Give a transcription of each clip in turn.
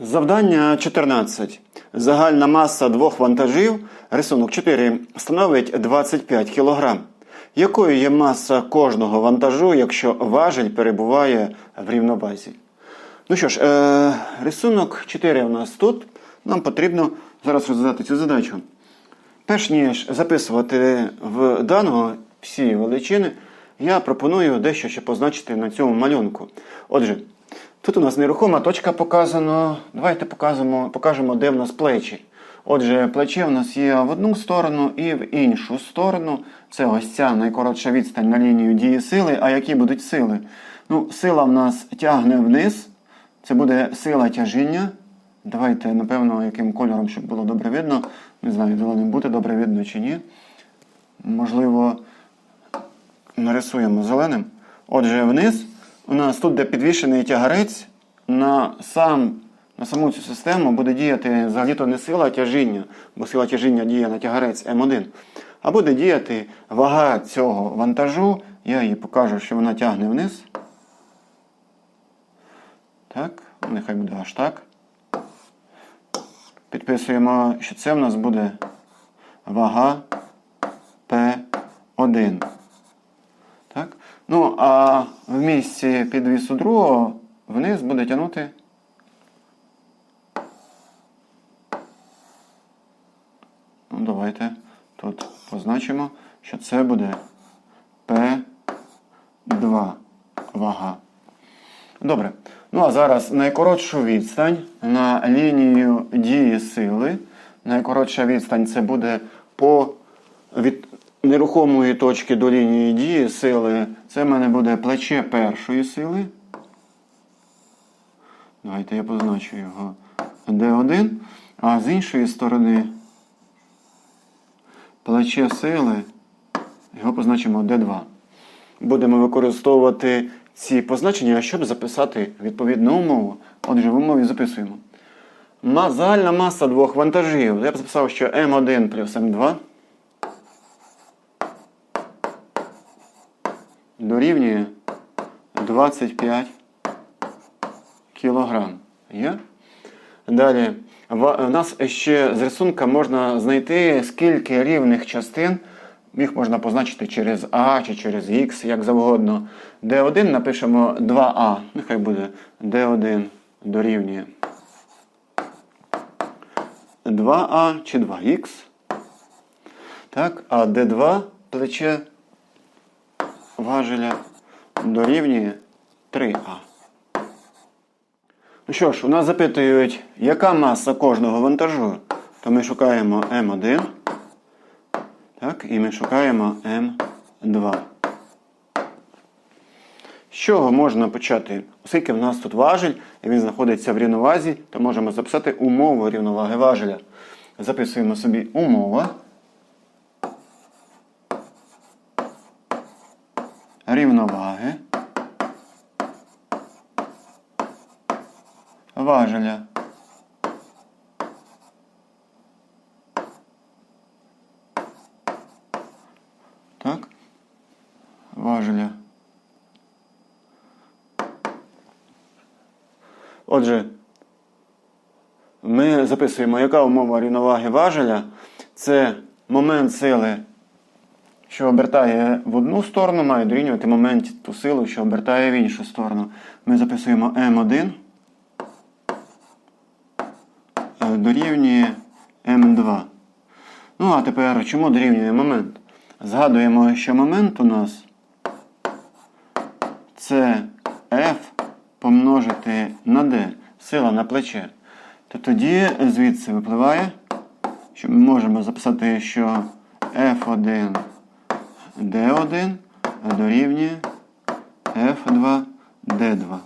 Завдання 14. Загальна маса двох вантажів, рисунок 4, становить 25 кг. Якою є маса кожного вантажу, якщо важіль перебуває в рівновазі? Ну що ж, е, рисунок 4 у нас тут. Нам потрібно зараз розв'язати цю задачу. Перш ніж записувати в даного всі величини, я пропоную дещо ще позначити на цьому малюнку. Отже, тут у нас нерухома точка показано. Давайте покажемо, покажемо, де в нас плечі. Отже, плече в нас є в одну сторону і в іншу сторону. Це ось ця найкоротша відстань на лінію дії сили. А які будуть сили? Ну, сила в нас тягне вниз. Це буде сила тяжіння. Давайте, напевно, яким кольором, щоб було добре видно. Не знаю, зеленим буде добре видно чи ні. Можливо, нарисуємо зеленим. Отже, вниз у нас тут, де підвішений тягарець, на, сам, на саму цю систему буде діяти взагалі-то не сила тяжіння, бо сила тяжіння діє на тягарець М1, а буде діяти вага цього вантажу. Я їй покажу, що вона тягне вниз. Так, нехай буде аж так. Підписуємо, що це в нас буде вага P1. А в місці підвісу другого вниз буде тягнути. Ну, давайте тут позначимо, що це буде P2 вага. Добре. Ну а зараз найкоротшу відстань на лінію дії сили. Найкоротша відстань це буде по від нерухомої точки до лінії дії сили. Це в мене буде плече першої сили. Давайте я позначу його D1. А з іншої сторони плече сили. Його позначимо D2. Будемо використовувати ці позначення, щоб записати відповідну умову. Отже, в умові записуємо. Загальна маса двох вантажів. Я б записав, що М1 плюс М2 дорівнює 25 кілограм. Є? Далі. У нас ще з рисунка можна знайти, скільки рівних частин. Їх можна позначити через А чи через Х, як завгодно. D1 напишемо 2А. Нехай буде D1 дорівнює 2А чи 2Х. Так, а D2 плече важеля дорівнює 3А. Ну що ж, у нас запитують, яка маса кожного вантажу. То ми шукаємо М1. Так, і ми шукаємо М2. З чого можна почати? Оскільки в нас тут важіль, і він знаходиться в рівновазі, то можемо записати умову рівноваги важеля. Записуємо собі умова. Рівноваги. Важеля. Так. Важеля. Отже, ми записуємо, яка умова рівноваги важеля. Це момент сили, що обертає в одну сторону, має дорівнювати момент ту силу, що обертає в іншу сторону. Ми записуємо М1 е, дорівнює М2. Ну, а тепер чому дорівнює момент? Згадуємо, що момент у нас це F помножити на D, сила на плече. То тоді звідси випливає, що ми можемо записати, що F1 D1 дорівнює F2 D2.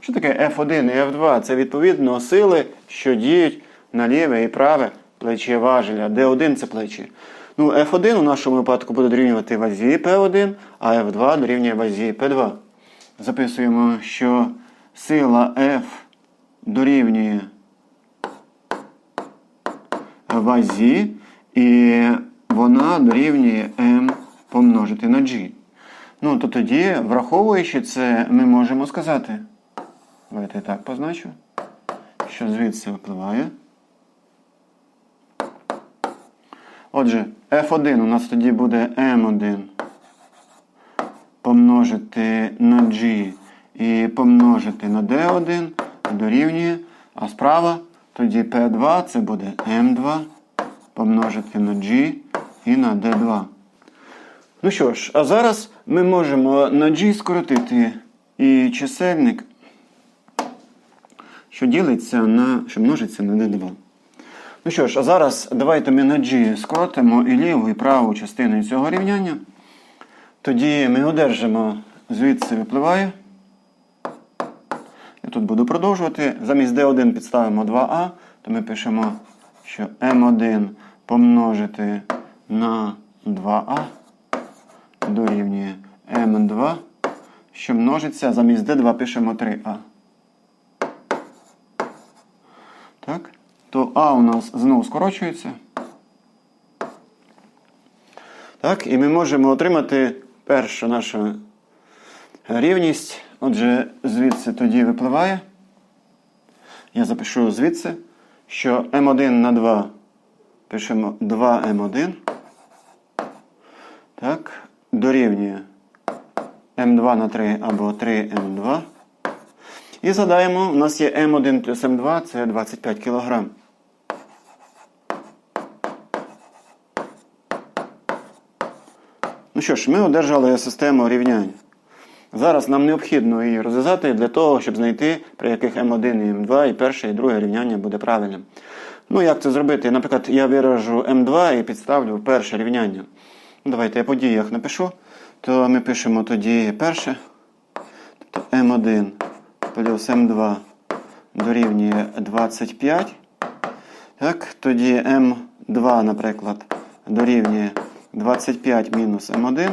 Що таке F1 і F2? Це відповідно сили, що діють на ліве і праве плече важеля. D1 це плечі. Ну, F1 у нашому випадку буде дорівнювати вазі P1, а F2 дорівнює вазі P2. Записуємо, що сила F дорівнює вазі, і вона дорівнює M помножити на G. Ну, то тоді, враховуючи це, ми можемо сказати. Давайте я так позначу. що звідси випливає. Отже, F1 у нас тоді буде M1 помножити на G і помножити на D1 дорівнює. А справа тоді P2 це буде M2 помножити на G і на D2. Ну що ж, а зараз ми можемо на G скоротити і чисельник, що ділиться на, що множиться на D2. Ну що ж, а зараз давайте ми на G скоротимо і ліву, і праву частину цього рівняння. Тоді ми одержимо, звідси випливає. Я тут буду продовжувати. Замість D1 підставимо 2А, то ми пишемо, що M1 помножити на 2А дорівнює М2, що множиться, замість D2 пишемо 3А. Так? То А у нас знову скорочується. Так, і ми можемо отримати першу нашу рівність. Отже, звідси тоді випливає. Я запишу звідси, що М1 на 2 пишемо 2М1. Так, дорівнює М2 на 3 або 3М2. І згадаємо, у нас є М1 плюс М2 це 25 кг. Ну що ж, ми одержали систему рівнянь. Зараз нам необхідно її розв'язати для того, щоб знайти, при яких М1 і М2 і перше і друге рівняння буде правильним. Ну, як це зробити? Наприклад, я виражу М2 і підставлю перше рівняння. Ну, Давайте я по діях напишу. То ми пишемо тоді перше. Тобто М1 плюс М2 дорівнює 25. Так, тоді М2, наприклад, дорівнює 25 мінус М1.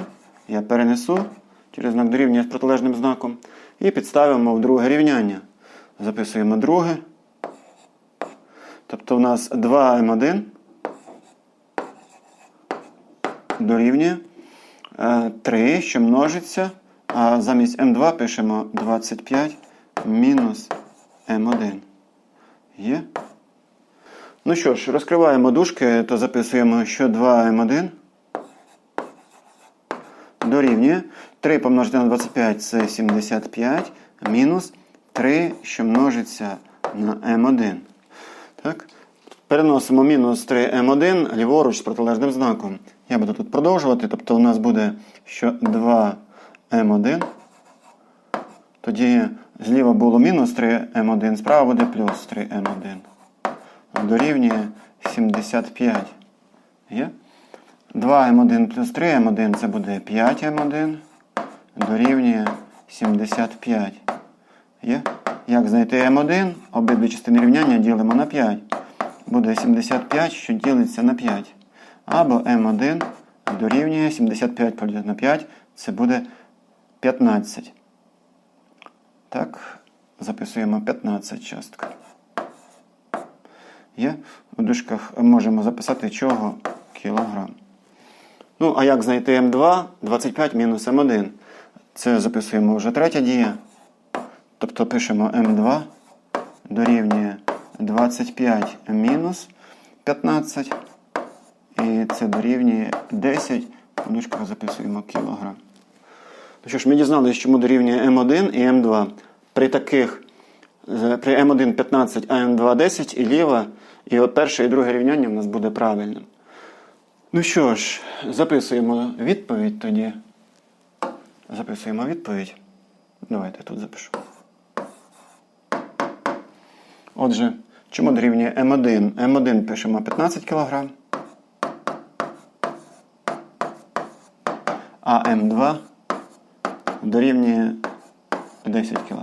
Я перенесу через знак дорівнює з протилежним знаком. І підставимо в друге рівняння. Записуємо друге. Тобто у нас 2М1 дорівнює 3, що множиться. А замість М2 пишемо 25 мінус М1. Є? Ну що ж, розкриваємо дужки, то записуємо, що 2М1 дорівнює 3 помножити на 25 це 75 мінус 3, що множиться на М1. Так? Переносимо мінус 3М1 ліворуч з протилежним знаком. Я буду тут продовжувати, тобто у нас буде, що 2М1. Тоді зліва було мінус 3М1, справа буде плюс 3М1. Дорівнює 75. Є? 2М1 плюс 3М1 це буде 5М1. Дорівнює 75. Є? Як знайти М1? Обидві частини рівняння ділимо на 5. Буде 75, що ділиться на 5. Або М1 дорівнює 75 поділити на 5. Це буде 15. Так, записуємо 15 частка. Є? У дужках можемо записати чого кілограм. Ну, а як знайти М2? 25 мінус М1. Це записуємо вже третя дія. Тобто пишемо М2 дорівнює 25 мінус 15. І це дорівнює 10. У дужках записуємо кілограм. Ну що ж, ми дізналися, чому дорівнює М1 і М2. При таких, при М1 15, а М2 10 і ліва. І от перше і друге рівняння в нас буде правильним. Ну що ж, записуємо відповідь тоді. Записуємо відповідь. Давайте тут запишу. Отже, чому дорівнює М1? М1 пишемо 15 кг. А М2 дорівнює 10 кг.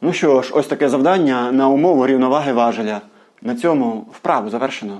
Ну що ж, ось таке завдання на умову рівноваги важеля. На цьому вправу завершено.